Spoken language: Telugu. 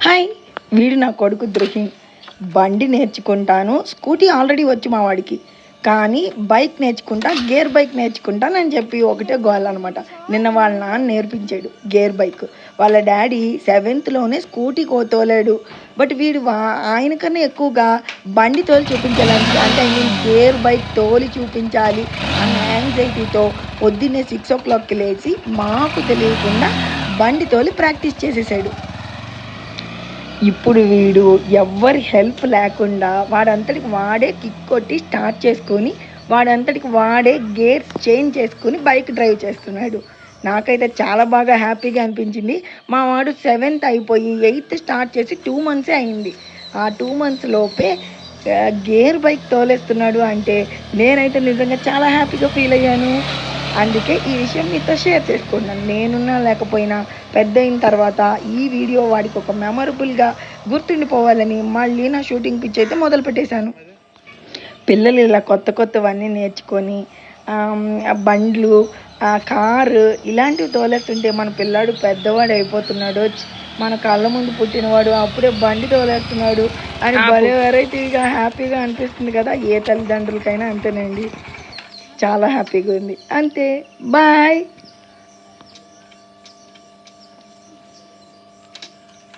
హాయ్ వీడు నా కొడుకు ద్రోహి. బండి నేర్చుకుంటాను స్కూటీ ఆల్రెడీ వచ్చి మా వాడికి. కానీ బైక్ నేర్చుకుంటా గేర్ బైక్ నేర్చుకుంటానని చెప్పి ఒకటే గోల్ అనమాట నిన్న వాళ్ళ నాన్న నేర్పించాడు గేర్ బైక్. వాళ్ళ డాడీ సెవెంత్లోనే స్కూటీ కో తోలాడు బట్ వీడు వా- ఆయనకన్నా ఎక్కువగా బండి తోలి చూపించాలని అంటే ఐ మీన్ గేర్ బైక్ తోలి చూపించాలి అన్న యాంగ్జైటీతో పొద్దున్నే సిక్స్ ఓ క్లాక్కి లేచి మాకు తెలియకుండా బండి తోలి ప్రాక్టీస్ చేసేసాడు. ఇప్పుడు వీడు ఎవ్వరి హెల్ప్ లేకుండా వాడంతటికి వాడే కిక్ కొట్టి స్టార్ట్ చేసుకొని వాడంతటికి వాడే గేర్స్ చేంజ్ చేసుకొని బైక్ డ్రైవ్ చేస్తున్నాడు. నాకైతే చాలా బాగా హ్యాపీగా అనిపించింది. మా వాడు సెవెంత్ అయిపోయి ఎయిత్ స్టార్ట్ చేసి టూ మంత్సే అయింది. ఆ టూ మంత్స్ లోపే గేర్ బైక్ తోలేస్తున్నాడు అంటే నేనైతే నిజంగా చాలా హ్యాపీగా ఫీల్ అయ్యాను. అందుకే ఈ విషయం మీతో షేర్ చేసుకున్నాను నేనున్నా లేకపోయినా పెద్ద అయిన తర్వాత ఈ వీడియో వాడికి ఒక మెమరబుల్గా గుర్తుండిపోవాలని మళ్ళీ నా షూటింగ్ పిచ్ అయితే మొదలు పెట్టేశాను. పిల్లలు ఇలా కొత్త కొత్తవన్నీ నేర్చుకొని బండ్లు ఆ కారు ఇలాంటివి తోలేస్తుంటే మన పిల్లాడు పెద్దవాడు అయిపోతున్నాడు. మన కళ్ళ ముందు పుట్టినవాడు అప్పుడే బండి తోలేస్తున్నాడు అని భలే వెరైటీగా హ్యాపీగా అనిపిస్తుంది కదా. ఏ తల్లిదండ్రులకైనా అంతేనండి. చాలా హ్యాపీగా ఉంది. అంతే బాయ్.